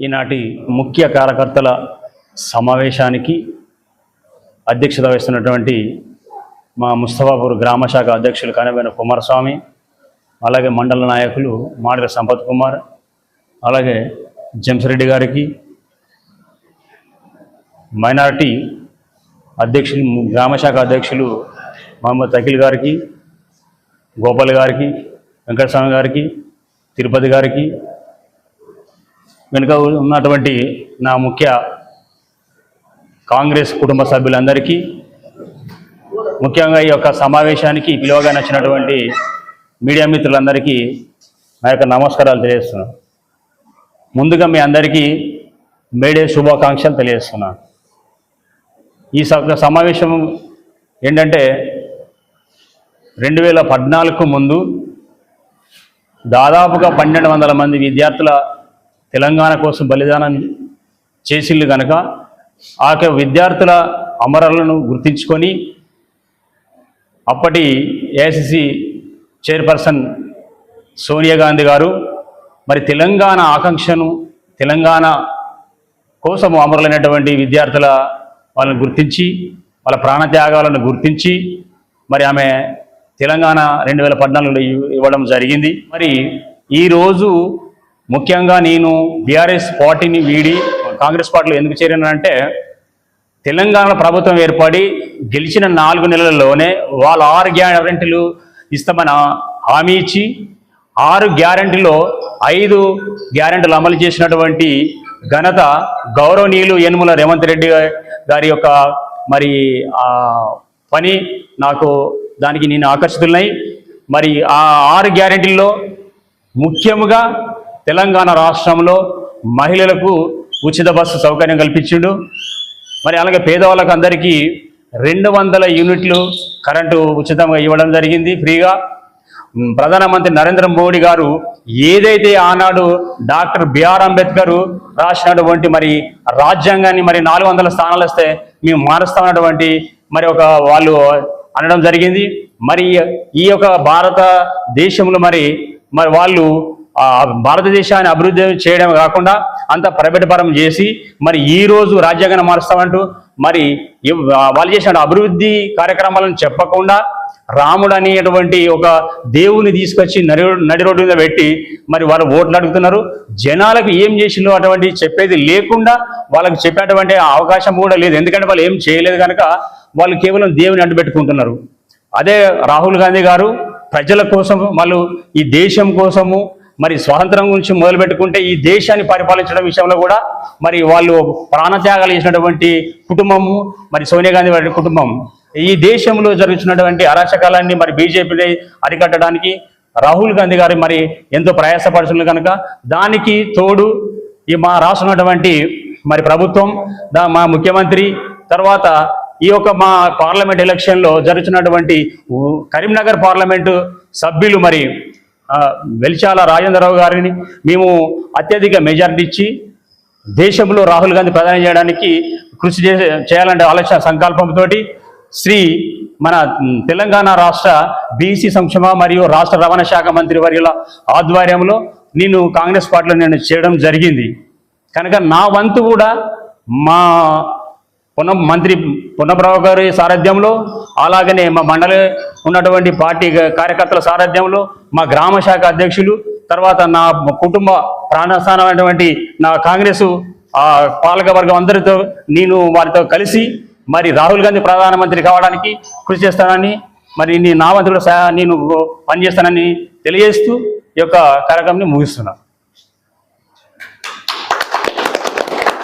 ఈనాటి ముఖ్య కార్యకర్తల సమావేశానికి అధ్యక్షత వహిస్తున్నటువంటి మా ముస్తఫాపూర్ గ్రామ శాఖ అధ్యక్షులు కనబైన కుమారస్వామి అలాగే మండల నాయకులు మాడిల సంపత్ కుమార్ అలాగే జంసరెడ్డి గారికి మైనారిటీ అధ్యక్షులు గ్రామ శాఖ అధ్యక్షులు మహమ్మద్ అఖిల్ గారికి గోపాల్ గారికి వెంకటస్వామి గారికి తిరుపతి గారికి వెనుక ఉన్నటువంటి నా ముఖ్య కాంగ్రెస్ కుటుంబ సభ్యులందరికీ ముఖ్యంగా ఈ యొక్క సమావేశానికి పిలువగా నచ్చినటువంటి మీడియా మిత్రులందరికీ నా యొక్క నమస్కారాలు తెలియజేస్తున్నాను. ముందుగా మీ అందరికీ మేడే శుభాకాంక్షలు తెలియజేస్తున్నాను. ఈ సమావేశం ఏంటంటే రెండు వేల పద్నాలుగు ముందు దాదాపుగా పన్నెండు వందల మంది విద్యార్థుల తెలంగాణ కోసం బలిదానం చేసిళ్ళు కనుక ఆ విద్యార్థుల అమరులను గుర్తించుకొని అప్పటి ఏఐసిసి చైర్పర్సన్ సోనియా గాంధీ గారు మరి తెలంగాణ ఆకాంక్షను తెలంగాణ కోసం అమరులైనటువంటి విద్యార్థుల వాళ్ళని గుర్తించి వాళ్ళ ప్రాణత్యాగాలను గుర్తించి మరి ఆమె తెలంగాణ రెండు వేల పద్నాలుగులో ఇవ్వడం జరిగింది. మరి ఈరోజు ముఖ్యంగా నేను బీఆర్ఎస్ పార్టీని వీడి కాంగ్రెస్ పార్టీలో ఎందుకు చేరానంటే తెలంగాణ ప్రభుత్వం ఏర్పడి గెలిచిన నాలుగు నెలల్లోనే వాళ్ళ ఆరు గ్యారంటీలు ఇస్తామని హామీ ఇచ్చి ఆరు గ్యారంటీలో ఐదు గ్యారంటీలు అమలు చేసినటువంటి ఘనత గౌరవనీయులు యనుమల రేవంత్ రెడ్డి గారి యొక్క మరి పని నాకు దానికి నేను ఆకర్షితులై మరి ఆ ఆరు గ్యారంటీల్లో ముఖ్యముగా తెలంగాణ రాష్ట్రంలో మహిళలకు ఉచిత బస్సు సౌకర్యం కల్పించిండు. మరి అలాగే పేదవాళ్ళకు అందరికీ రెండు వందల యూనిట్లు కరెంటు ఉచితంగా ఇవ్వడం జరిగింది ఫ్రీగా. ప్రధానమంత్రి నరేంద్ర మోడీ గారు ఏదైతే ఆనాడు డాక్టర్ బిఆర్ అంబేద్కర్ రాసినటువంటి మరి రాజ్యాంగాన్ని మరి నాలుగు వందల స్థానాలు వస్తే మేము మారుస్తామన్నటువంటి మరి ఒక వాళ్ళు అనడం జరిగింది. మరి ఈ యొక్క భారతదేశంలో మరి మరి వాళ్ళు భారతదేశాన్ని అభివృద్ధి చేయడం కాకుండా అంత ప్రైవేట్ చేసి మరి ఈ రోజు రాజ్యాంగాన్ని మారుస్తామంటూ మరి వాళ్ళు చేసిన అభివృద్ధి కార్యక్రమాలను చెప్పకుండా రాముడు అనేటువంటి ఒక దేవుని తీసుకొచ్చి నడి నడి రోడ్డు మీద పెట్టి మరి వాళ్ళు ఓట్లు అడుగుతున్నారు. జనాలకు ఏం చేసిందో అటువంటి చెప్పేది లేకుండా వాళ్ళకి చెప్పేటువంటి అవకాశం కూడా లేదు. ఎందుకంటే వాళ్ళు ఏం చేయలేదు కనుక వాళ్ళు కేవలం దేవుని అడ్డుపెట్టుకుంటున్నారు అదే రాహుల్ గాంధీ గారు ప్రజల కోసం వాళ్ళు ఈ దేశం కోసము మరి స్వాతంత్రం గురించి మొదలు పెట్టుకుంటే ఈ దేశాన్ని పరిపాలించడం విషయంలో కూడా మరి వాళ్ళు ప్రాణత్యాగాలు చేసినటువంటి కుటుంబము మరి సోనియా గాంధీ వారి కుటుంబం. ఈ దేశంలో జరుగుతున్నటువంటి అరాచకాలన్నీ మరి బీజేపీని అరికట్టడానికి రాహుల్ గాంధీ గారు మరి ఎంతో ప్రయాసపడుతున్నారు కనుక దానికి తోడు ఈ మా రాష్ట్రం మరి ప్రభుత్వం దా మా ముఖ్యమంత్రి తర్వాత ఈ యొక్క మా పార్లమెంట్ ఎలక్షన్లో జరుగుతున్నటువంటి కరీంనగర్ పార్లమెంటు సభ్యులు మరి వెలిచాల రాజేంద్రరావు గారిని మేము అత్యధిక మెజారిటీ ఇచ్చి దేశంలో రాహుల్ గాంధీ ప్రధాని చేయడానికి కృషి చేసే చేయాలంటే ఆలోచన సంకల్పంతో శ్రీ మన తెలంగాణ రాష్ట్ర బీసీ సంక్షేమ మరియు రాష్ట్ర రవాణా శాఖ మంత్రి వర్యుల ఆధ్వర్యంలో నేను కాంగ్రెస్ పార్టీలో నేను చేయడం జరిగింది. కనుక నా వంతు కూడా మా పునః మంత్రి పున్నప్రభు గారి సారథ్యంలో అలాగనే మా మండలి ఉన్నటువంటి పార్టీ కార్యకర్తల సారథ్యంలో మా గ్రామ శాఖ అధ్యక్షులు తర్వాత నా కుటుంబ ప్రాణస్థానమైనటువంటి నా కాంగ్రెస్ ఆ పాలక వర్గం అందరితో నేను వారితో కలిసి మరి రాహుల్ గాంధీ ప్రధానమంత్రి కావడానికి కృషి చేస్తానని మరి నీ నా వంతు సహా నేను పనిచేస్తానని తెలియజేస్తూ ఈ యొక్క కార్యక్రమాన్ని ముగిస్తున్నాను.